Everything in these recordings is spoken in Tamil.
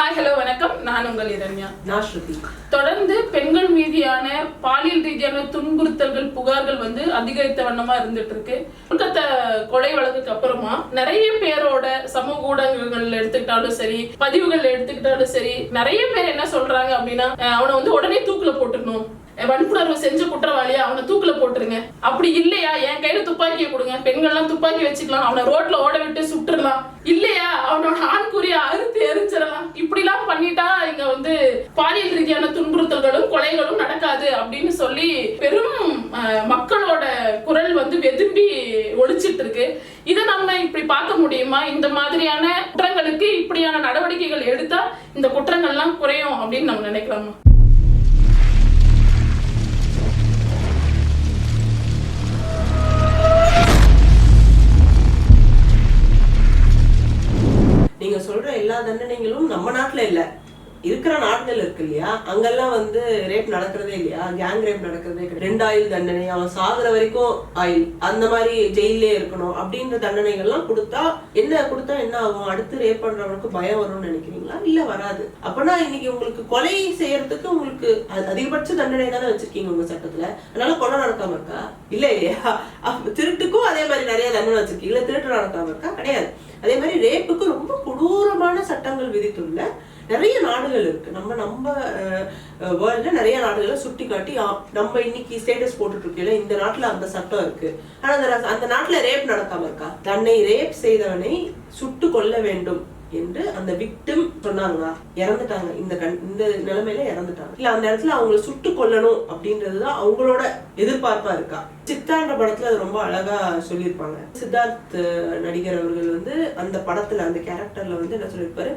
ஹாய் ஹலோ வணக்கம். நான் உங்கள் இதன்யா நான் ஸ்ருதி. தொடர்ந்து பெண்கள் மீதியான பாலியல் ரீதியான துன்புறுத்தல்கள் புகார்கள் வந்து அதிகரித்த வண்ணமா இருந்துட்டு இருக்கு கொல்கத்தா கொலை வழக்குக்கு அப்புறமா நிறைய பேரோட சமூக ஊடகங்கள் எடுத்துக்கிட்டாலும் சரி பதிவுகள் எடுத்துக்கிட்டாலும் சரி நிறைய பேர் என்ன சொல்றாங்க அப்படின்னா அவனை வந்து உடனே தூக்குல போட்டுடணும். வன்புணர்வு செஞ்ச குற்றவாளியா அவனை தூக்குல போட்டுருங்க. அப்படி இல்லையா? என் கையில துப்பாக்கியை கொடுங்க. பெண்கள்லாம் துப்பாக்கி வச்சுக்கலாம். அவனை ரோட்ல ஓட விட்டு சுட்டுறலாம். இல்லையா? அவனோட ஆண்குறிய அறுத்து எரிஞ்சிடலாம். இப்படிலாம் பண்ணிட்டா இங்க வந்து பாலியல் ரீதியான துன்புறுத்தல்களும் கொலைகளும் நடக்காது அப்படின்னு சொல்லி பெரும் மக்களோட குரல் வந்து வெதும்பி ஒழிச்சிட்டு இருக்கு இதை நம்ம இப்படி பார்க்க முடியுமா? இந்த மாதிரியான குற்றங்களுக்கு இப்படியான நடவடிக்கைகள் எடுத்தா இந்த குற்றங்கள்லாம் குறையும் அப்படின்னு நம்ம நினைக்கலாமா? நீங்க சொல்ற எல்லா தண்டனைகளும் நம்ம நாட்டுல இல்லை. இருக்கிற நாடுகள் இருக்கு இல்லையா? அங்கெல்லாம் வந்து ரேப் நடக்கிறதே இல்லையா? கேங் ரேப் நடக்கிறதே கிடையாது. ரெண்டு ஆயுள் தண்டனை அவன் சாகுற வரைக்கும் ஆயுள். அந்த மாதிரி ஜெயிலே இருக்கணும் அப்படின்ற தண்டனைகள்லாம் கொடுத்தா என்ன கொடுத்தா என்ன ஆகும்? அடுத்து ரேப் பண்றவனுக்கு பயம் வரும்னு நினைக்கிறீங்களா? இல்ல வராது. அப்பனா இன்னைக்கு உங்களுக்கு கொலை செய்யறதுக்கு உங்களுக்கு அதிகபட்ச தண்டனை தானே வச்சிருக்கீங்க உங்க சட்டத்துல. அதனால கொலை நடக்காம இருக்கா? இல்ல இல்லையா? திருட்டுக்கும் அதே மாதிரி நிறைய தண்டனை வச்சிருக்கீங்க. இல்ல திருட்டு நடக்காம இருக்கா? கிடையாது. அதே மாதிரி ரேப்புக்கு ரொம்ப கொடூரமான சட்டங்கள் விதித்துள்ள நிறைய நாடுகள் இருக்கு. நம்ம நம்ம வேர்ல்ட்ல நிறைய நாடுகளை சுட்டி காட்டி நம்ம இன்னைக்கு ஸ்டேட்டஸ் போட்டுட்டு இருக்கல இந்த நாட்டுல அந்த சட்டம் இருக்கு. ஆனா அந்த அந்த நாட்டுல ரேப் நடக்காம இருக்கா? தன்னை ரேப் செய்தவனை சுட்டு கொல்ல வேண்டும் என்று அந்த விக்டிம் சொன்னாங்களா? இறந்துட்டாங்க. இந்த கண் இந்த நிலைமையில இறந்துட்டாங்க. இல்ல அந்த இடத்துல அவங்கள சுட்டு கொல்லணும் அப்படின்றதுதான் அவங்களோட எதிர்பார்ப்பா இருக்கா? சித்தான்ற படத்துல அது ரொம்ப அழகா சொல்லியிருப்பாங்க. சித்தார்த் நடிகர் அவர்கள் வந்து அந்த படத்துல அந்த கேரக்டர்ல வந்து என்ன சொல்லியிருப்பாரு?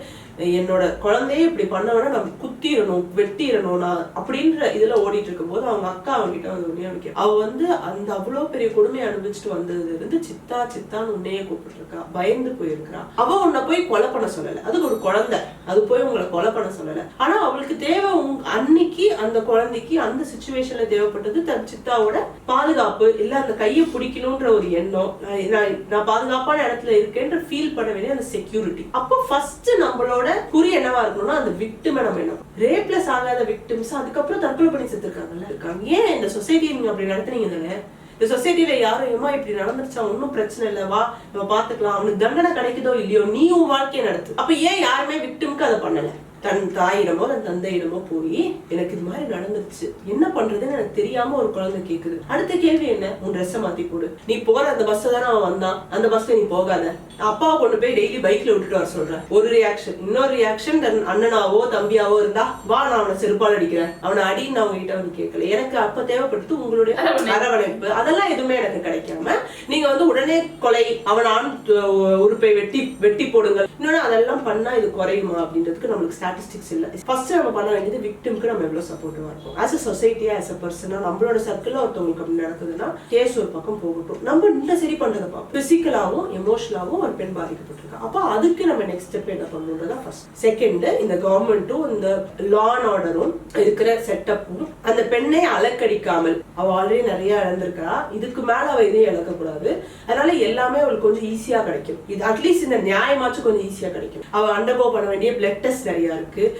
என்னோட குழந்தைய இப்படி பண்ணவனா நம்ம குத்திடணும் வெட்டிடணும் நான் அப்படின்ற இதுல ஓடிட்டு இருக்கும் போது அவங்க அக்கா அவங்ககிட்ட வந்து உடனே அவனுக்கு அவ வந்து அந்த அவ்வளவு பெரிய கொடுமையை அனுபவிச்சுட்டு வந்ததுல இருந்து சித்தா சித்தான்னு உன்னையே கூப்பிட்டு இருக்கா பயந்து போயிருக்கிறான் அவ உன்னை போய் கொலை பண்ண சொல்லல. அது ஒரு குழந்தை. அது போய் உங்களை கொலை பண்ண சொல்லல. ஆனா அவளுக்கு தேவை அன்னைக்கு அந்த குழந்தைக்கு அந்த சுச்சுவேஷன்ல தேவைப்பட்டது தன் சித்தாவோட பாதுகாப்பு. இல்லை அந்த கையை பிடிக்கணும்ன்ற ஒரு எண்ணம் நான் நான் பாதுகாப்பான இடத்துல இருக்கேன்ற ஃபீல் பண்ண வேண்டிய அந்த செக்யூரிட்டி அப்போ ஃபர்ஸ்ட் நம்மளோட குறி என்னவா இருக்கணும்னா அந்த விக்டிமை நம்ம என்ன ரேப்ல சாகாத விக்டிம்ஸ் அதுக்கப்புறம் தற்கொலை பண்ணி செத்துருக்காங்கல்ல? இருக்காங்க. ஏன் இந்த சொசைட்டி நீங்க அப்படி நடத்துனீங்க தானே இந்த சொசைட்டில யாரும் ஏமா இப்படி நடந்துருச்சா? ஒன்றும் பிரச்சனை இல்லை. வா நம்ம பாத்துக்கலாம் அவனுக்கு தண்டனை கிடைக்குதோ இல்லையோ நீ உன் வாழ்க்கையை நடத்து. அப்ப ஏன் யாருமே விக்டிம்க்கு அதை பண்ணல? தன் தாயிடமோ தன் தந்தையிடமோ போய் எனக்கு இது மாதிரி நடந்துருச்சு. என்ன பண்றதுன்னு எனக்கு தெரியாம ஒரு குழந்தை கேக்குது. அடுத்த கேள்வி என்ன? உன் ட்ரெஸ்ஸை மாத்தி போடு. நீ போற அந்த பஸ்ல தானே அவன் வந்தான். அந்த பஸ்ல நீ போகாத. அப்பாவை கொண்டு போய் டெய்லி பைக்ல விட்டுட்டு வர சொல்றேன். ஒரு ரியாக்ஷன் இன்னொரு ரியாக்ஷன் தன் அண்ணனாவோ தம்பியாவோ இருந்தா வா நான் அவனை செருப்பால் அடிக்கிறேன். அவனை அடின்னு நான் உங்ககிட்ட வந்து கேட்கல. எனக்கு அப்ப தேவைப்பட்டது உங்களுடைய அரவணைப்பு. அதெல்லாம் எதுவுமே எனக்கு கிடைக்காம நீங்க வந்து உடனே கொலை அவன் ஆண் உறுப்பை வெட்டி வெட்டி போடுங்க இன்னொன்னு அதெல்லாம் பண்ணா இது குறையுமா? அப்படின்றதுக்கு நம்மளுக்கு ஸ்டாட்டிஸ்டிக்ஸ் இல்லை. ஃபர்ஸ்ட் நம்ம பண்ண வேண்டியது விக்டிம்க்கு நம்ம எவ்வளவு சப்போர்ட்டிவா இருக்கும் ஆஸ் அ சொசைட்டியா ஆஸ் அ பர்சனா நம்மளோட சர்க்கிள்ல ஒருத்தவங்களுக்கு அப்படி நடக்குதுன்னா கேஸ் ஒரு பக்கம் போகட்டும். நம்ம இன்னும் சரி பண்றதை பார்ப்போம். பிசிக்கலாவும் எமோஷனலாவும் ஒரு பெண் பாதிக்கப்பட்டிருக்கா. அப்போ அதுக்கு நம்ம நெக்ஸ்ட் ஸ்டெப் என்ன பண்ணணுன்றதா ஃபர்ஸ்ட் செகண்ட் இந்த கவர்மெண்ட்டும் இந்த லா அண்ட் ஆர்டரும் இருக்கிற செட்டப்பும் அந்த பெண்ணை அலக்கடிக்காமல் அவ ஆல்ரெடி நிறைய இழந்திருக்கா. இதுக்கு மேல அவ எதையும் இழக்கக்கூடாது. அதனால எல்லாமே அவளுக்கு கொஞ்சம் ஈஸியா கிடைக்கும். இது அட்லீஸ்ட் இந்த நியாயமாச்சும் கொஞ்சம் ஈஸியா கிடைக்கும். அவ அண்டர்கோ பண்ண வேண்டிய பிளட் டெஸ்ட் நிறைய இருக்குது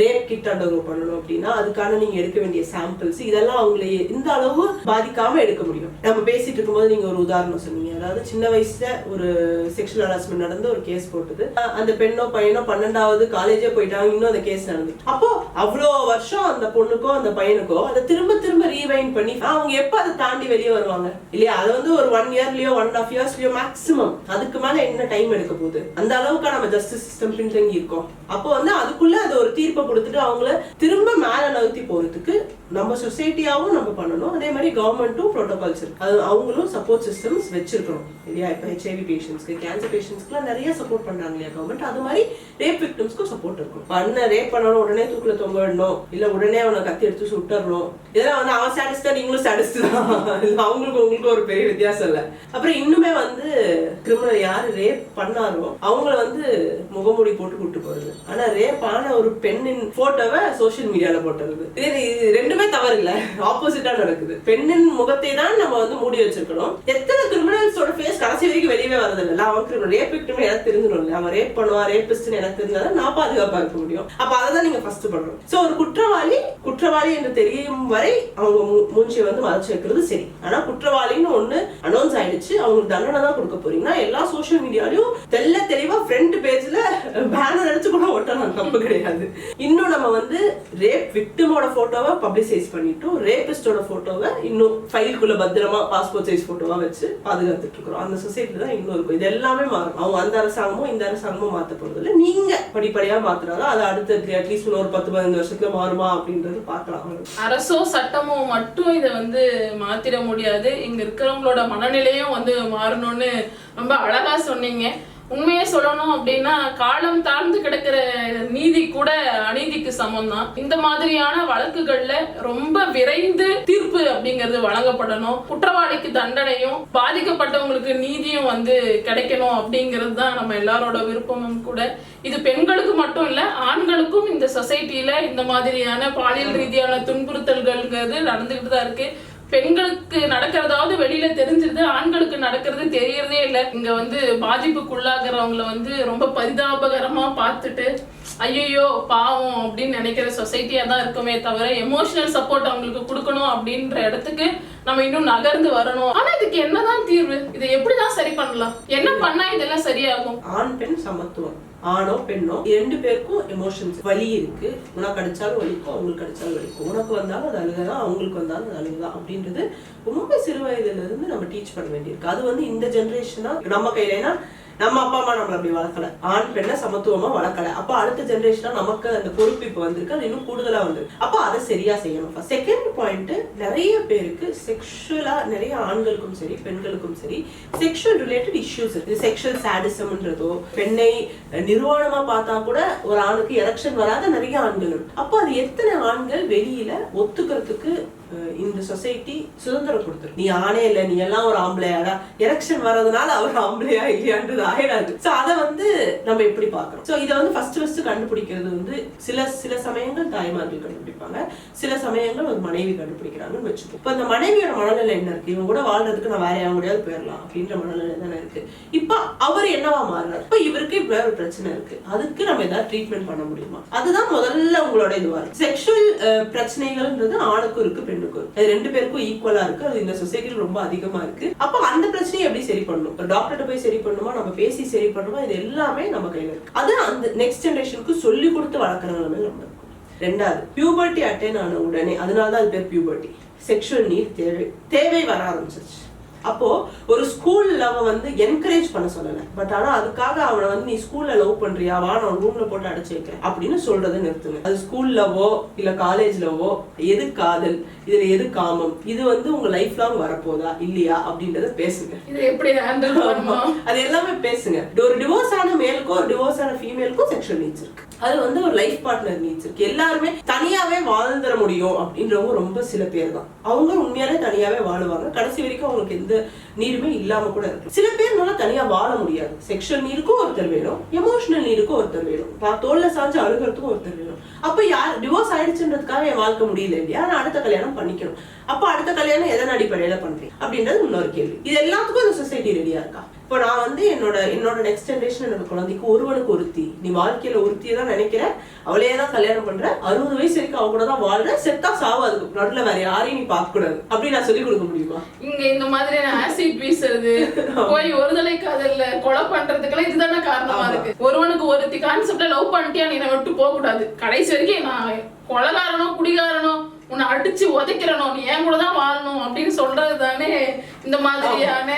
ரேப் கிட் அண்டர்கோ பண்ணணும் அப்படின்னா அதுக்கான நீங்க எடுக்க வேண்டிய சாம்பிள்ஸ் இதெல்லாம் அவங்களை இந்த அளவு பாதிக்காம எடுக்க முடியும். நம்ம பேசிட்டு இருக்கும்போது நீங்க ஒரு உதாரணம் சொன்னீங்க. அதாவது சின்ன வயசுல ஒரு செக்ஷுவல் ஹராஸ்மெண்ட் நடந்து ஒரு கேஸ் போட்டது. அந்த பெண்ணோ பையனோ பன்னெண்டாவது காலேஜே போயிட்டாங்க. இன்னும் அந்த கேஸ் நடந்து அப்போ அவ்வளோ வருஷம் அந்த பொண்ணுக்கோ அந்த பையனுக்கோ அதை திரும்ப திரும்ப ரீவைண்ட் பண்ணி அவங்க எப்போ அதை தாண்டி வெளியே வருவாங்க? இல்லையா? அது வந்து ஒரு ஒன் இயர்லயோ ஒன் ஆஃப் இயர்ஸ்லயோ மேக்ஸிமம் அதுக்கு மேல என்ன டைம் எடுக்க போகுது? அந்த அளவுக்கு நம்ம ஜஸ்டிஸ் சிஸ்டம் பின்தங்கி இருக்கோம். அப்போ வந்து அதுக்கு அதுக்குள்ள அது ஒரு தீர்ப்பை கொடுத்துட்டு அவங்கள திரும்ப மேல நகர்த்தி போறதுக்கு நம்ம சொசைட்டியாவும் நம்ம பண்ணணும். அதே மாதிரி கவர்மெண்ட்டும் ப்ரோட்டோகால்ஸ் இருக்கு. அது அவங்களும் சப்போர்ட் சிஸ்டம்ஸ் வச்சிருக்கணும். இல்லையா? இப்போ ஹெச்ஐவி பேஷண்ட்ஸ்க்கு கேன்சர் பேஷண்ட்ஸ்க்குலாம் நிறைய சப்போர்ட் பண்றாங்க இல்லையா கவர்மெண்ட் அது மாதிரி ரேப் விக்டிம்ஸ்க்கும் சப்போர்ட் இருக்கும். பண்ண ரேப் பண்ணணும் உடனே தூக்குல தொங்க விடணும் இல்ல உடனே அவனை கத்தி எடுத்து சுட்டுறணும். இதெல்லாம் வந்து அவன் சாட்டிஸ்டா நீங்களும் சாட்டிஸ்ட் தான் அவங்களுக்கும் அவங்களுக்கு உங்களுக்கு ஒரு பெரிய வித்தியாசம் இல்ல. அப்புறம் இன்னுமே வந்து கிரிமினல் யாரு ரேப் பண்ணாரோ அவங்கள வந்து முகமூடி போட்டு கூட்டு போறது. ஆனா ரேப் ஆன ஒரு பெண்ணின் போட்டோவை சோஷியல் மீடியால போட்டுறது இது ரெண்டுமே ரெண்டுமே தவறு இல்ல ஆப்போசிட்டா நடக்குது. பெண்ணின் முகத்தை தான் நம்ம வந்து மூடி வச்சிருக்கணும். எத்தனை கிரிமினல்ஸோட ஃபேஸ் கடைசி வரைக்கும் வெளியவே வரது இல்ல அவன் கிரிமினல் ரேப் விக்டிம் எனக்கு தெரிஞ்சிடும் இல்ல அவன் ரேப் பண்ணுவா ரேபிஸ்ட்னு எனக்கு தெரிஞ்சா நான் பாதுகாப்பா இருக்க முடியும். அப்ப அதை தான் நீங்க ஃபர்ஸ்ட் பண்ணணும். சோ ஒரு குற்றவாளி குற்றவாளி என்று தெரியும் வரை அவங்க மூஞ்சியை வந்து மறைச்சு வைக்கிறது சரி. ஆனா குற்றவாளின்னு ஒண்ணு அனௌன்ஸ் ஆயிடுச்சு. அவங்களுக்கு தண்டனை தான் கொடுக்க போறீங்கன்னா எல்லா சோசியல் மீடியாலையும் தெல்ல தெளிவா ஃப்ரண்ட் பேஜ்ல பேனர் அடிச்சு கூட ஒட்டலாம். தப்பு கிடையாது. இன்னும் நம்ம வந்து ரேப் விக்டிமோட போட்டோவை சைஸ் பண்ணிட்டோம் ரேபிஸ்டோட போட்டோவை இன்னும் ஃபைலுக்குள்ள பத்திரமா பாஸ்போர்ட் சைஸ் போட்டோவா வச்சு பாதுகாத்துட்டு இருக்கிறோம் அந்த சொசைட்டி தான் இன்னும் இருக்கும். இது எல்லாமே மாறும். அவங்க அந்த அரசாங்கமும் இந்த அரசாங்கமும் மாற்ற போறது இல்லை. நீங்க படிப்படியா மாத்துறாங்க அது அடுத்த அட்லீஸ்ட் ஒரு பத்து பதினஞ்சு வருஷத்துல மாறுமா அப்படின்றது பார்க்கலாம். அரசோ சட்டமோ மட்டும் இதை வந்து மாத்திட முடியாது. இங்க இருக்கிறவங்களோட மனநிலையும் வந்து மாறணும்னு ரொம்ப அழகா சொன்னீங்க. உண்மையை சொல்லணும் அப்படின்னா காலம் தாழ்ந்து கிடக்கிற நீதி கூட அநீதிக்கு சமம் தான் இந்த மாதிரியான வழக்குகள்ல ரொம்ப விரைந்து தீர்ப்பு அப்படிங்கிறது வழங்கப்படணும். குற்றவாளிக்கு தண்டனையும் பாதிக்கப்பட்டவங்களுக்கு நீதியும் வந்து கிடைக்கணும் அப்படிங்கிறது தான் நம்ம எல்லாரோட விருப்பமும் கூட. இது பெண்களுக்கு மட்டும் இல்ல ஆண்களுக்கும் இந்த சொசைட்டில இந்த மாதிரியான பாலியல் ரீதியான துன்புறுத்தல்கள்ங்கிறது நடந்துகிட்டு தான் இருக்கு. பெண்களுக்கு நடக்கிறதாவது வெளியில தெரிஞ்சிருது ஆண்களுக்கு நடக்கிறது தெரியறதே இல்ல. இங்க வந்து பாதிப்புக்குள்ளாகிறவங்கள வந்து ரொம்ப பரிதாபகரமா பார்த்துட்டு ஐயோ பாவம் அப்படின்னு நினைக்கிற சொசைட்டியா தான் இருக்குமே தவிர எமோஷனல் சப்போர்ட் அவங்களுக்கு கொடுக்கணும் அப்படின்ற இடத்துக்கு நம்ம இன்னும் நகர்ந்து வரணும். ஆனா இதுக்கு என்னதான் தீர்வு? இதை எப்படிதான் சரி பண்ணலாம்? என்ன பண்ணா இதெல்லாம் சரியாகும்? ஆண் பெண் சமத்துவம். ஆணோ பெண்ணோ ரெண்டு பேருக்கும் எமோஷன்ஸ் வலி இருக்கு. உனக்கு அடிச்சாலும் வலிக்கும் அவங்களுக்கு அடிச்சாலும் வலிக்கும். உனக்கு வந்தாலும் அது அழுகதான் அவங்களுக்கு வந்தாலும் அது அழுகுதான் அப்படின்றது ரொம்ப சிறு வயதுல இருந்து நம்ம டீச் பண்ண வேண்டியிருக்கு. அது வந்து இந்த ஜென்ரேஷனா நம்ம கையில. ஏன்னா நம்ம அப்பா அம்மா நம்மள அப்படி வளர்க்கல. ஆண் பெண்ணை சமத்துவமா வளர்க்கல. அப்ப அடுத்த ஜென்ரேஷனா நமக்கு அந்த பொறுப்பு இப்ப வந்திருக்கு. அது இன்னும் கூடுதலா வந்திருக்கு. அப்ப அதை சரியா செய்யணும். செகண்ட் பாயிண்ட் நிறைய பேருக்கு செக்ஷுவலா நிறைய ஆண்களுக்கும் சரி பெண்களுக்கும் சரி செக்ஷுவல் ரிலேட்டட் இஷ்யூஸ் இருக்கு. செக்ஷுவல் சாடிசம்ன்றதோ பெண்ணை நிர்வாணமா பார்த்தா கூட ஒரு ஆணுக்கு எலெக்ஷன் வராத நிறைய ஆண்கள் அப்போ அது எத்தனை ஆண்கள் வெளியில ஒத்துக்கிறதுக்கு இந்த சொசைட்டி சுதந்திரம் கொடுத்துரு நீ ஆணே இல்ல நீ எல்லாம் ஒரு ஆம்பளையாடா எலெக்ஷன் வர்றதுனால அவர் ஆம்பளையா இல்லையான்றது ஆயிடாது. சோ அதை வந்து நம்ம எப்படி பாக்குறோம் சோ இதை வந்து ஃபர்ஸ்ட் ஃபர்ஸ்ட் கண்டுபிடிக்கிறது வந்து சில சில சமயங்கள் தாய்மார்கள் கண்டுபிடிப்பாங்க. சில சமயங்கள் ஒரு மனைவி கண்டுபிடிக்கிறாங்கன்னு வச்சுக்கோ இப்ப அந்த மனைவியோட மனநிலை என்ன இருக்கு? இவங்க கூட வாழ்றதுக்கு நான் வேற யாரும் கூடயாவது போயிடலாம் அப்படின்ற மனநிலை தானே இருக்கு. இப்ப அவர் என்னவா மாறுறாரு? இப்ப இவருக்கு இப்ப ஒரு பிரச்சனை இருக்கு. அதுக்கு நம்ம ஏதாவது ட்ரீட்மெண்ட் பண்ண முடியுமா? அதுதான் முதல்ல உங்களோட இதுவா இருக்கு செக்ஷுவல் பிரச்சனைகள்ன்றது ஆணுக்கும் இருக்கு பெண் ரெண்டுக்கும் அது ரெண்டு பேருக்கும் ஈக்குவலா இருக்கு. அது இந்த சொசைட்டில ரொம்ப அதிகமா இருக்கு. அப்ப அந்த பிரச்சனையை எப்படி சரி பண்ணணும்? ஒரு டாக்டர்கிட்ட போய் சரி பண்ணுமா நம்ம பேசி சரி பண்ணுமா இது எல்லாமே நம்ம கையில இருக்கு. அது அந்த நெக்ஸ்ட் ஜென்ரேஷனுக்கு சொல்லி கொடுத்து வளர்க்குற நம்ம ரெண்டாவது பியூபர்ட்டி அட்டைன் ஆன உடனே அதனால தான் அது பேர் பியூபர்ட்டி செக்ஷுவல் நீட் தேவை தேவை வர ஆரம்பிச்சிருச்சு. அப்போ ஒரு ஸ்கூல் அவன் வந்து என்கரேஜ் பண்ண சொல்லல. பட் ஆனா அதுக்காக அவனை வந்து நீ ஸ்கூல்ல லவ் பண்றியா? வா நான் ரூம்ல போட்டு அடைச்சு வைக்கிறேன். அப்படின்னு சொல்றதை நிறுத்துங்க. அது ஸ்கூல்லவோ இல்ல காலேஜ்லவோ எது காதல் இதுல எது காமம் இது வந்து உங்க லைஃப் லாங் வரப்போதா இல்லையா அப்படின்றத பேசுங்க. அது எல்லாமே பேசுங்க. ஒரு டிவோர்ஸ் ஆன மேலுக்கும் ஒரு டிவோர்ஸ் ஆன ஃபீமேலுக்கும் செக்ஷுவல் நீட்ஸ் இருக்கு. அது வந்து ஒரு லைஃப் பார்ட்னர் நீட்ஸ் இருக்கு. எல்லாருமே தனியாவே வாழ்ந்துட முடியும் அப்படின்றவங்க ரொம்ப சில பேர் தான் அவங்க உண்மையாலே தனியாவே வாழுவாங்க. கடைசி வரைக்கும் அவங்களுக்கு எந்த நீருமே இல்லாம கூட இருக்கு. சில பேர்னால தனியா வாழ முடியாது. செக்ஷுவல் நீருக்கும் ஒருத்தர் வேணும். எமோஷனல் நீருக்கும் ஒருத்தர் வேணும். பா- தோல்ல சாஞ்சு அழுகிறதுக்கும் ஒருத்தர் வேணும். அப்ப யார் டிவோர்ஸ் ஆயிடுச்சுன்றதுக்காக என் வாழ்க்கை முடியல இல்லையா? நான் அடுத்த கல்யாணம் பண்ணிக்கணும். அப்ப அடுத்த கல்யாணம் எதன் அடிப்படையில பண்றேன் அப்படின்றது இன்னொரு கேள்வி. இது எல்லாத்துக்கும் இந்த சொசைட்டி ரெடியா இருக்கா? இப்போ நான் வந்து என்னோட என்னோட நெக்ஸ்ட் ஜென்ரேஷன் என்னோட குழந்தைக்கு ஒருவனுக்கு ஒருத்தி. நீ வாழ்க்கையில ஒருத்தியை தான் நினைக்கிற அவளையே தான் கல்யாணம் பண்ற. அறுபது வயசு வரைக்கும் அவ கூட தான் வாழ்ற. செத்தா சாவு அதுக்கு நடுல வேற யாரையும் நீ பார்க்க கூடாது அப்படி நான் சொல்லி கொடுக்க முடியுமா? இங்க இந்த மாதிரியான ஆசிட் வீசுறது போய் ஒருதலை காதல்ல கொலை பண்றதுக்கெல்லாம் இதுதானே காரணமா இருக்கு. ஒருவனுக்கு ஒருத்தி கான்செப்ட்ல லவ் பண்ணிட்டியா நீ என்னை விட்டு போக கூடாது கடைசி வரைக்கும் நான் கொலைகாரனோ குடிகாரனோ உன்னை அடிச்சு உதைக்கிறனும் நீ என் கூட தான் வாழணும் அப்படின்னு சொல்றது தானே இந்த மாதிரியான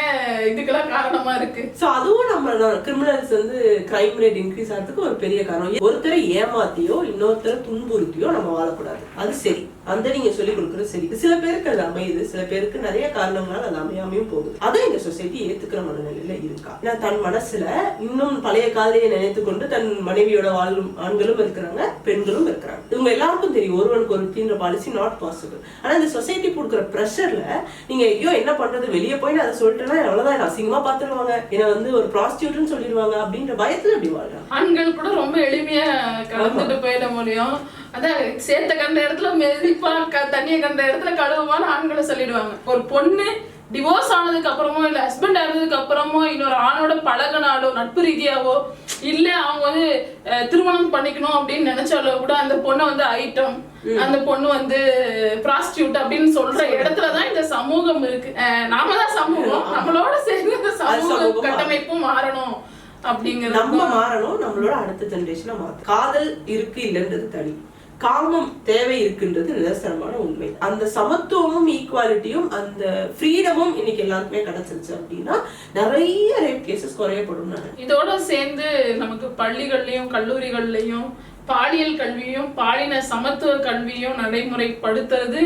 இதுக்கெல்லாம் காரணமா இருக்கு. சோ அதுவும் நம்ம கிரிமினல்ஸ் வந்து கிரைம் ரேட் இன்க்ரீஸ் ஆகிறதுக்கு ஒரு பெரிய காரணம். ஒருத்தரை ஏமாத்தியோ இன்னொருத்தரை துன்புறுத்தியோ நம்ம வாழக்கூடாது. அது சரி. அந்த நீங்க சொல்லி கொடுக்கறது சரி சில பேருக்கு அது அமையுது சில பேருக்கு நிறைய காரணங்களால அது அமையாமையும் போகுது. அதை இந்த சொசைட்டி ஏத்துக்கிற மனநிலையில இருக்கா? ஏன்னா தன் மனசுல இன்னும் பழைய காதலியை நினைத்து கொண்டு தன் மனைவியோட வாழும் ஆண்களும் இருக்கிறாங்க பெண்களும் இருக்கிறாங்க. இவங்க எல்லாருக்கும் தெரியும் ஒருவனுக்கு ஒரு தீன்ற பாலிசி நாட் பாசிபிள் ஆனா இந்த சொசைட்டி கொடுக்குற ப்ரெஷர்ல நீங்க ஐயோ என்ன பண்றது? வெளியே போய் நான் அதை சொல்லிட்டேன்னா அவ்வளவுதான் அசிங்கமா பாத்துருவாங்க என்ன வந்து ஒரு ப்ராஸ்டியூட்னு சொல்லிடுவாங்க அப்படின்ற பயத்துல அப்படி வாழ்றாங்க. ஆண்கள் கூட ரொம்ப எளிமையா கலந்துட்டு போயிட முடியும். அதான் சேர்த்த கண்ட இடத்துல மெதிப்பா க- தண்ணியை கண்ட இடத்துல கழுவுவான்னு ஆண்களை சொல்லிடுவாங்க. ஒரு பொண்ணு டிவோர்ஸ் ஆனதுக்கு அப்புறமோ இல்ல ஹஸ்பண்ட் ஆனதுக்கு அப்புறமோ இன்னொரு ஆணோட பழகினாலோ நட்பு ரீதியாவோ இல்ல அவங்க வந்து திருமணம் பண்ணிக்கணும் அப்படின்னு நினைச்சாலோ கூட அந்த பொண்ணை வந்து ஐட்டம் அந்த பொண்ணு வந்து ப்ராஸ்டியூட் அப்படின்னு சொல்ற இடத்துலதான் இந்த சமூகம் இருக்கு. அஹ், நாம தான் சமூகம். நம்மளோட சேர்ந்து இந்த சமூக கட்டமைப்பும் மாறணும் அப்படிங்கிறது நம்ம மாறணும் நம்மளோட அடுத்த ஜெனரேஷனை காதல் இருக்கு இல்லைன்றது தனி. காமம் தேவை இருக்குன்றது நிதர்சனமான உண்மை. அந்த சமத்துவமும் ஈக்குவாலிட்டியும் அந்த ஃப்ரீடமும் இன்னைக்கு எல்லாருக்குமே கிடைச்சிருச்சு அப்படின்னா நிறைய ரேப் கேசஸ் குறையப்படும் இதோட சேர்ந்து நமக்கு பள்ளிகள்லயும் கல்லூரிகள்லயும் பாலியல் கல்வியும் பாலின சமத்துவ கல்வியும் நடைமுறைப்படுத்துறது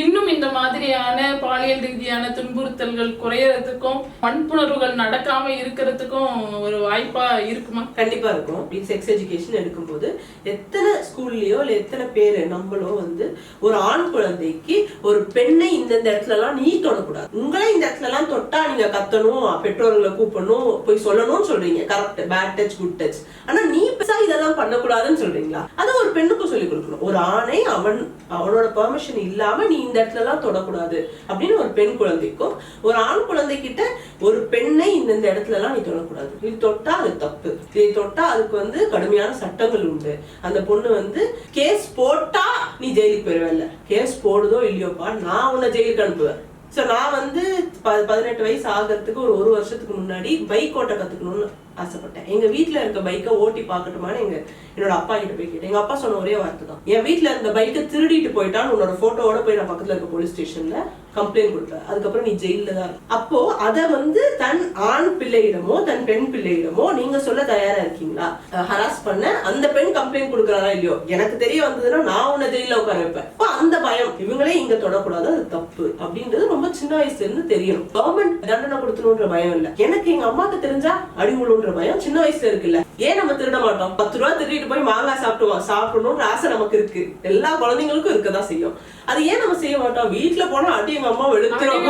இன்னும் இந்த மாதிரியான பாலியல் ரீதியான துன்புறுத்தல்கள் குறையறதுக்கும் வன்புணர்வுகள் நடக்காம இருக்கிறதுக்கும் ஒரு வாய்ப்பா இருக்குமா? கண்டிப்பா இருக்கும். செக்ஸ் எஜுகேஷன் எடுக்கும்போது எத்தனை ஸ்கூல்லயோ இல்ல எத்தனை பேர் நம்மளோ வந்து ஒரு ஆண் குழந்தைக்கு ஒரு பெண்ணை இந்தந்த இடத்துல எல்லாம் நீ தொடக்கூடாது. உங்களை இந்த இடத்துல எல்லாம் தொட்டா நீங்க கத்தணும் பெற்றோர்களை கூப்பிடணும் போய் சொல்லணும்னு சொல்றீங்க. Correct bad touch good touch ஆனா நீ பெருசா இதெல்லாம் பண்ணக்கூடாதுன்னு சொல்றீங்களா? அதை ஒரு பெண்ணுக்கும் சொல்லி கொடுக்கணும். ஒரு ஆணை அவன் அவனோட பெர்மிஷன் இல்லாம நீ இந்த இடத்துல எல்லாம் தொடக்கூடாது அப்படின்னு ஒரு பெண் குழந்தைக்கும் ஒரு ஆண் குழந்தைகிட்ட ஒரு பெண்ணை இந்தந்த இடத்துல எல்லாம் நீ தொடக்கூடாது. இது தொட்டா அது தப்பு. இதை தொட்டா அதுக்கு வந்து கடுமையான சட்டங்கள் உண்டு. அந்த பொண்ணு வந்து கேஸ் போட்டா நீ ஜெயிலுக்கு போயிடுவேல கேஸ் போடுதோ இல்லையோப்பா நான் உன்னை ஜெயிலுக்கு அனுப்புவேன். ஸோ நான் வந்து ப- பதினெட்டு வயசு ஆகிறதுக்கு ஒரு ஒரு வருஷத்துக்கு முன்னாடி பைக் ஓட்ட கத்துக்கணும்னு ஆசைப்பட்டேன். எங்க வீட்ல இருக்க பைக்கை ஓட்டி பார்க்கட்டுமான்னு எங்க என்னோட அப்பா கிட்ட போய் கேட்டேன். எங்க அப்பா சொன்ன ஒரே வார்த்தை தான். என் வீட்ல இருந்த பைக்கை திருடிட்டு போயிட்டான்னு உன்னோட போட்டோவோட போய் நான் பக்கத்துல இருக்க போலீஸ் ஸ்டேஷன்ல கம்ப்ளைண்ட் கொடுப்பேன் அதுக்கப்புறம் நீ ஜெயில தான் அப்போ அத வந்து தன் ஆண் பிள்ளையிடமோ தன் பெண் பிள்ளையிடமோ நீங்க சொல்ல தயாரா இருக்கீங்களா? ஹராஸ் பண்ண அந்த பெண் கம்ப்ளைண்ட் கொடுக்கறாரா இல்லையோ? எனக்கு தெரிய வந்ததுன்னா நான் உன்னை ஜெயில உட்கார வைப்பேன். அப்ப அந்த பயம் இவங்களே இங்க தொடக்கூடாது அது தப்பு அப்படின்றது ரொம்ப சின்ன வயசுல இருந்து தெரியணும். கவர்மெண்ட் தண்டனை கொடுத்தணுன்ற பயம் இல்ல. எனக்கு எங்க அம்மாக்கு தெரிஞ்சா அடி விழுன்ற பயம் சின்ன வயசுல இருக்குல்ல? ஏன் நம்ம திருட மாட்டோம்? பத்து ரூபா திருடிட்டு போய் மாங்காய் சாப்பிடுவோம். சாப்பிடணும்ன்ற ஆசை நமக்கு இருக்கு. எல்லா குழந்தைங்களுக்கும் இருக்கதான் செய்யும். அது ஏன் நம்ம செய்ய மாட்டோம்? வீட்டுல போனா அடி எங்க அம்மா வெளுத்துறோம்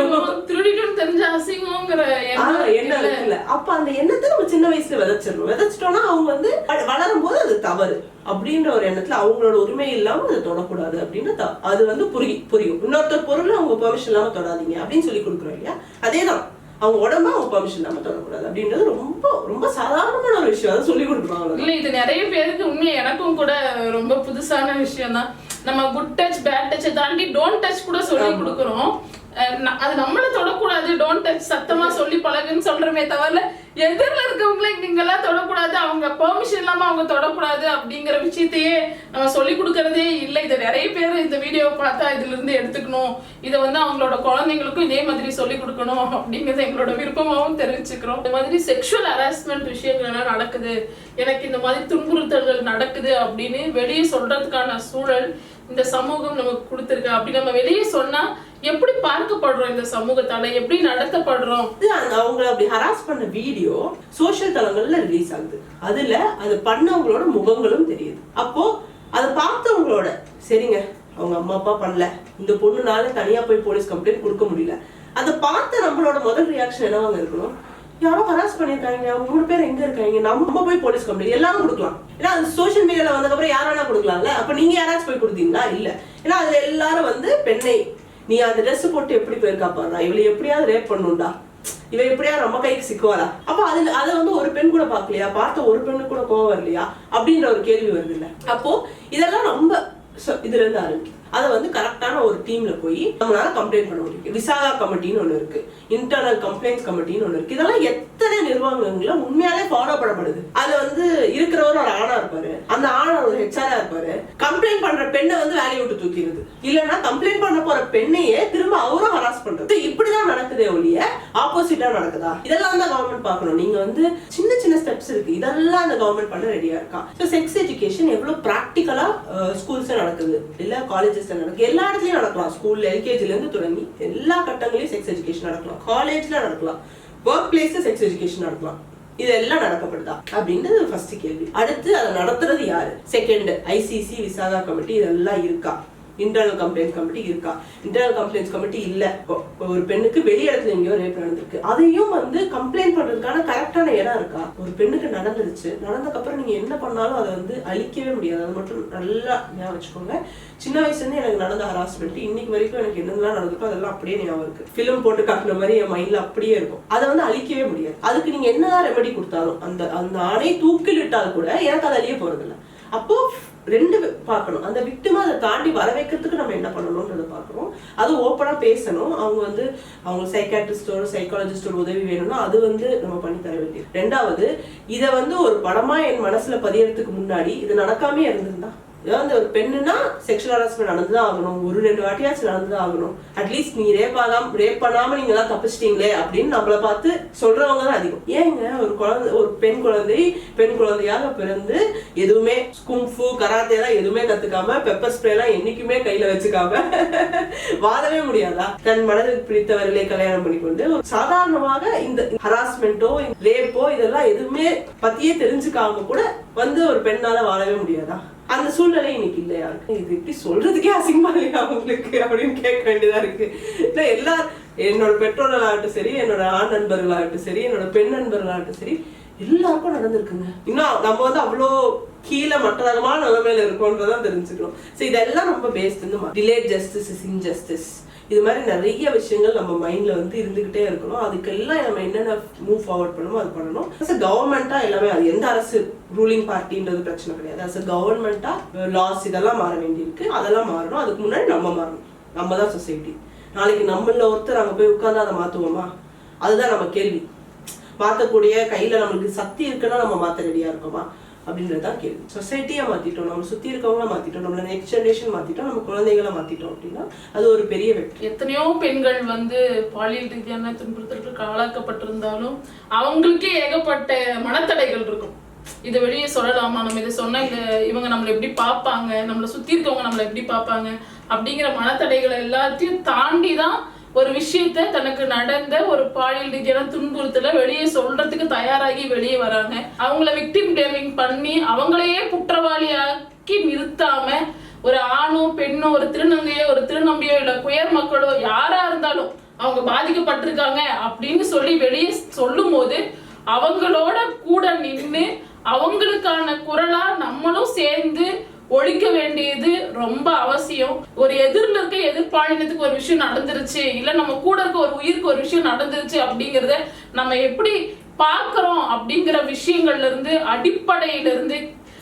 திருடிட்டோம் தெரிஞ்ச அசிங்கங்கிற எண்ணம் இருக்குல்ல. அப்ப அந்த எண்ணத்தை நம்ம சின்ன வயசுல விதைச்சிடணும். விதைச்சிட்டோம்னா அவங்க வந்து வளரும் போது அது தவறு. அப்படின்ற ஒரு எண்ணத்துல அவங்களோட உரிமை இல்லாம அதை தொடக்கூடாது அப்படின்னு அது வந்து புரி புரியும். இன்னொருத்தர் பொருள் அவங்க பெர்மிஷன் இல்லாம தொடாதீங்க அப்படின்னு சொல்லி கொடுக்குறோம் இல்லையா? அதேதான். அவங்க உடம்ப அவங்க பெர்மிஷன் இல்லாம தொடக்கூடாது. அப்படின்றது ரொம்ப ரொம்ப சாதாரணமான ஒரு விஷயம். அதை சொல்லி அவ்வளவுதான். இல்ல இது நிறைய பேருக்கு உண்மையா எனக்கும் கூட ரொம்ப புதுசான விஷயம் தான் நம்ம குட் டச் பேட் டச் தாண்டி டோன்ட் டச் கூட சொல்லி. கொடுக்குறோம். அது நம்மள தொடக்கூடாது. டோன்ட் டச் சத்தமா சொல்லி பழகுன்னு சொல்றமே தவிர எதிரில் இருக்கவங்களே நீங்கெல்லாம் தொடக்கூடாது. அவங்க பெர்மிஷன் இல்லாமல் அவங்க தொடக்கூடாது அப்படிங்கிற விஷயத்தையே நம்ம சொல்லி கொடுக்கறதே இல்லை. இதை நிறைய பேர் இந்த வீடியோவை பார்த்தா இதுலேருந்து எடுத்துக்கணும். இதை வந்து அவங்களோட குழந்தைங்களுக்கும் இதே மாதிரி சொல்லி கொடுக்கணும் அப்படிங்கிறத எங்களோட விருப்பமாகவும் தெரிவிச்சுக்கிறோம். இந்த மாதிரி செக்ஷுவல் ஹராஸ்மெண்ட் விஷயங்கள் எல்லாம் நடக்குது. எனக்கு இந்த மாதிரி துன்புறுத்தல்கள் நடக்குது அப்படின்னு வெளியே சொல்கிறதுக்கான சூழல் இந்த சமூகம் நமக்கு கொடுத்துருக்கு அப்படி நம்ம வெளியே சொன்னா எப்படி பார்க்கப்படுறோம் இந்த சமூகத்தால? எப்படி நடத்தப்படுறோம்? அவங்கள அப்படி ஹராஸ் பண்ண வீடியோ சோஷியல் தளங்கள்ல ரிலீஸ் ஆகுது. அதுல அது பண்ணவங்களோட முகங்களும் தெரியுது. அப்போ அதை பார்த்தவங்களோட சரிங்க அவங்க அம்மா அப்பா பண்ணல. இந்த பொண்ணுனால தனியா போய் போலீஸ் கம்ப்ளைண்ட் கொடுக்க முடியல. அதை பார்த்த நம்மளோட முதல் ரியாக்ஷன் என்னவாங்க இருக்கணும்? யாரோ ஹராஸ் பண்ணிருக்காங்க. அவங்க மூணு பேர் எங்க இருக்காங்க? நம்ம போய் போலீஸ் கம்ப்ளைண்ட் எல்லாரும் கொடுக்கலாம். ஏன்னா அது சோஷியல் மீடியால வந்ததுக்கப்புறம் யாரானா கொடுக்கலாம்ல? அப்ப நீங்க யாராச்சும் போய் கொடுத்தீங்களா? இல்ல. ஏன்னா அதுல எல்லாரும் வந்து பெண்ணை. நீ அந்த ட்ரெஸ் போட்டு எப்படி போயிருக்கா பாரு. இவளை எப்படியாவது ரேப் பண்ணுண்டா இவ எப்படியா நம்ம கைக்கு சிக்குவாளா? அப்ப அதுல அதை வந்து ஒரு பெண் கூட பாக்கலையா பார்த்த ஒரு பெண்ணு கூட கோவம் வரலையா? அப்படின்ற ஒரு கேள்வி வருது இல்ல அப்போ இதெல்லாம் ரொம்ப இதுல இருந்து ஆரம்பிக்கும் அதை வந்து கரெக்டான ஒரு டீம்ல போய் நம்மளால கம்ப்ளைண்ட் பண்ண முடியும். விசாகா கமிட்டின்னு ஒண்ணு இருக்கு. இன்டர்னல் கம்ப்ளைண்ட்ஸ் கமிட்டின்னு ஒண்ணு இருக்கு. இதெல்லாம் எத்தனை நிர்வாகங்கள்ல உண்மையாலே ஃபாலோ பண்ணப்படுது. அது வந்து இருக்கிறவர் ஒரு ஆணா இருப்பாரு. அந்த ஆணா ஒரு ஹெச்ஆரா இருப்பாரு. கம்ப்ளைண்ட் பண்ற பெண்ணை வந்து வேலையை விட்டு தூக்கிடுது. இல்லைன்னா கம்ப்ளைண்ட் பண்ண போற பெண்ணையே திரும்ப அவரும் ஹராஸ் பண்றது. இப்படிதான் நடக்குதே ஒழிய ஆப்போசிட்டா நடக்குதா? இதெல்லாம் தான் கவர்மெண்ட் பார்க்கணும். நீங்க வந்து சின்ன சின்ன ஸ்டெப்ஸ் இருக்கு. இதெல்லாம் அந்த கவர்மெண்ட் பண்ண ரெடியா இருக்கா? ஸோ செக்ஸ் எஜுகேஷன் எவ்வளவு ப்ராக்டிக்கலா ஸ்கூல்ஸ் நடக்குது. இல்ல சிஸ்டம் நடக்கும். எல்லா இடத்துலயும் நடக்கலாம். ஸ்கூல்ல எல்கேஜில இருந்து தொடங்கி எல்லா கட்டங்களையும் செக்ஸ் எஜுகேஷன் நடக்கலாம். காலேஜ்ல நடக்கலாம். ஒர்க் பிளேஸ்ல செக்ஸ் எஜுகேஷன் நடக்கலாம். இதெல்லாம் நடக்கப்படுதா? அப்படின்றது ஃபர்ஸ்ட் கேள்வி. அடுத்து அதை நடத்துறது யாரு? செகண்ட் ஐசிசி விசாகா கமிட்டி இதெல்லாம் இருக்கா? இன்டர்னல் கம்ப்ளைண்ட் கமிட்டி இருக்கா? இன்டர்னல் கம்ப்ளைண்ட்ஸ் கமிட்டி இல்ல. இப்போ ஒரு பெண்ணுக்கு வெளி இடத்துல எங்கேயோ ரேப் நடந்திருக்கு. அதையும் வந்து கம்ப்ளைண்ட் பண்றதுக்கான கரெக்டான இடம் இருக்கா? ஒரு பெண்ணுக்கு நடந்துருச்சு. நடந்ததுக்கப்புறம் நீங்க என்ன பண்ணாலும் அதை வந்து அழிக்கவே முடியாது. அது மட்டும் நல்லா ஞாபகம் வச்சுக்கோங்க. சின்ன வயசுல இருந்து எனக்கு நடந்த ஹராஸ்மெண்ட் இன்னைக்கு வரைக்கும் எனக்கு என்னெல்லாம் நடந்திருக்கோ அதெல்லாம் அப்படியே ஞாபகம் இருக்கு. ஃபிலிம் போட்டு காட்டுற மாதிரி என் மைண்ட்ல அப்படியே இருக்கும். அதை வந்து அழிக்கவே முடியாது. அதுக்கு நீங்க என்னதான் ரெமெடி கொடுத்தாலும் அந்த அந்த ஆணை தூக்கிலிட்டால் கூட எனக்கு அது அழிய போறதில்ல. அப்போ ரெண்டு பார்க்கணும். அந்த விக்டிமா அதை தாண்டி வர வைக்கிறதுக்கு நம்ம என்ன பண்ணணும்ன்றதை பார்க்கணும். அது ஓப்பனாக பேசணும். அவங்க வந்து அவங்க சைக்காட்ரிஸ்டோட சைக்காலஜிஸ்டோட உதவி வேணும்னா அது வந்து நம்ம பண்ணி தர வேண்டியது. ரெண்டாவது இதை வந்து ஒரு படமா என் மனசுல பதியறதுக்கு முன்னாடி இது நடக்காமே இருந்திருந்தா? ஏதாவது ஒரு பெண்ணுனா செக்ஷுவல் ஹராஸ்மெண்ட் நடந்துதான் ஆகணும் ஒரு ரெண்டு வாட்டியாச்சும் நடந்துதான் ஆகணும் அட்லீஸ்ட் நீ ரேப் ஆகாம ரேப் பண்ணாம நீங்க எல்லாம் தப்பிச்சிட்டீங்களே அப்படின்னு நம்மள பார்த்து சொல்றவங்க தான் அதிகம். ஏங்க? ஒரு குழந்தை ஒரு பெண் குழந்தை பெண் குழந்தையாக பிறந்து எதுவுமே குங்ஃபு கராத்தே எல்லாம் எதுவுமே கத்துக்காம பெப்பர் ஸ்ப்ரே எல்லாம் என்னைக்குமே கையில வச்சுக்காம வாழவே முடியாதா? தன் மனதில் பிடித்தவர்களை கல்யாணம் பண்ணிக்கொண்டு சாதாரணமாக இந்த ஹராஸ்மெண்ட்டோ ரேப்போ இதெல்லாம் எதுவுமே பத்தியே தெரிஞ்சுக்காம கூட வந்து ஒரு பெண்ணால வாழவே முடியாதா? அந்த சூழ்நிலை இன்னைக்கு இல்லையா? இது இப்படி சொல்றதுக்கே அசிங்கமா இல்லையா அவங்களுக்கு அப்படின்னு கேட்க வேண்டியதா இருக்கு. இல்லை எல்லா என்னோட பெற்றோர்களாகட்டும் சரி என்னோட ஆண் நண்பர்களாகட்டும் சரி என்னோட பெண் நண்பர்களாகட்டும் சரி எல்லாருக்கும் நடந்திருக்குங்க. இன்னும் நம்ம வந்து அவ்வளோ கீழே மட்டரகமான நிலைமையில இருக்கோன்றதான் தெரிஞ்சுக்கணும் ஸோ இதெல்லாம் ரொம்ப பேஸ்ட் இந்த டிலே ஜஸ்டிஸ் இஸ் இன்ஜஸ்டிஸ் இது மாதிரி நிறைய விஷயங்கள் நம்ம மைண்ட்ல வந்து இருந்துகிட்டே இருக்கணும். அதுக்கெல்லாம் நம்ம என்னென்ன மூவ் ஃபார்வர்ட் பண்ணணுமோ அது பண்ணணும். அஸ் கவர்மெண்ட்டாக எல்லாமே அது எந்த அரசு ரூலிங் பார்ட்டின்றது பிரச்சனை கிடையாது. அஸ் கவர்மெண்டா லாஸ் இதெல்லாம் மாற வேண்டியிருக்கு. அதெல்லாம் மாறணும். அதுக்கு முன்னாடி நம்ம மாறணும். நம்ம தான் சொசைட்டி நாளைக்கு நம்மள ஒருத்தர் அங்கே போய் உட்காந்து அதை மாற்றுவோமா அதுதான் நம்ம கேள்வி. மாற்றக்கூடிய கையில நம்மளுக்கு சக்தி இருக்குன்னா நம்ம மாற்ற ரெடியா இருக்கோமா? அப்படின்றதுதான் கேள்வி. சொசைட்டியை மாத்திட்டோம் நம்ம சுத்தி இருக்கவங்கள மாத்திட்டோம் நம்மள நெக்ஸ்ட் ஜென்ரேஷன் மாத்திட்டோம் நம்ம குழந்தைகளை மாத்திட்டோம் அப்படின்னா அது ஒரு பெரிய வெற்றி. எத்தனையோ பெண்கள் வந்து பாலியல் ரீதியான துன்புறுத்தலுக்கு ஆளாக்கப்பட்டிருந்தாலும் அவங்களுக்கே ஏகப்பட்ட மனத்தடைகள் இருக்கும். இதை வெளியே சொல்லலாமா? நம்ம இதை சொன்னா இந்த இவங்க நம்மளை எப்படி பார்ப்பாங்க? நம்மளை சுத்தி இருக்கவங்க நம்மளை எப்படி பார்ப்பாங்க? அப்படிங்கிற மனத்தடைகளை எல்லாத்தையும் தாண்டி தான் ஒரு விஷயத்த தனக்கு நடந்த ஒரு பாலியல் ரீதியான துன்புறுத்தல வெளியே சொல்றதுக்கு தயாராகி வெளியே வராங்க. அவங்கள விக்டிம் பிளேமிங் பண்ணி அவங்களையே குற்றவாளியாக்கி நிறுத்தாம ஒரு ஆணோ பெண்ணோ ஒரு திருநங்கையோ ஒரு திருநம்பியோ இல்ல குயர் மக்களோ யாரா இருந்தாலும் அவங்க பாதிக்கப்பட்டிருக்காங்க அப்படின்னு சொல்லி வெளியே சொல்லும் போது அவங்களோட கூட நின்று அவங்களுக்கான குரலா நம்மளும் சேர்ந்து ஒழிக்க வேண்டியது ரொம்ப அவசியம். ஒரு எதிரில் இருக்க எதிர்பாலினத்துக்கு ஒரு விஷயம் நடந்துருச்சு இல்லை நம்ம கூட இருக்க ஒரு உயிருக்கு ஒரு விஷயம் நடந்துருச்சு அப்படிங்கிறத நம்ம எப்படி பார்க்குறோம் அப்படிங்கிற விஷயங்கள்ல இருந்து அடிப்படையிலிருந்து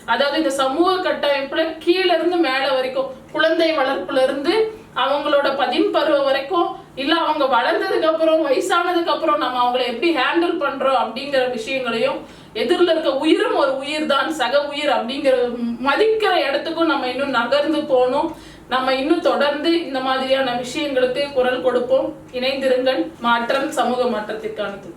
அதாவது இந்த சமூக கட்டமைப்புல கீழே இருந்து மேலே வரைக்கும் குழந்தை வளர்ப்புல இருந்து அவங்களோட பதின் பருவம் வரைக்கும் இல்ல அவங்க வளர்ந்ததுக்கு அப்புறம் வயசானதுக்கு அப்புறம் நம்ம அவங்கள எப்படி ஹேண்டில் பண்றோம் அப்படிங்கிற விஷயங்களையும் எதிரில் இருக்க உயிரும் ஒரு உயிர் தான் சக உயிர் அப்படிங்கிற மதிக்கிற இடத்துக்கும் நம்ம இன்னும் நகர்ந்து போகணும். நம்ம இன்னும் தொடர்ந்து இந்த மாதிரியான விஷயங்களுக்கு குரல் கொடுப்போம். இணைந்திருங்கள். மாற்றம் சமூக மாற்றத்திற்கானது.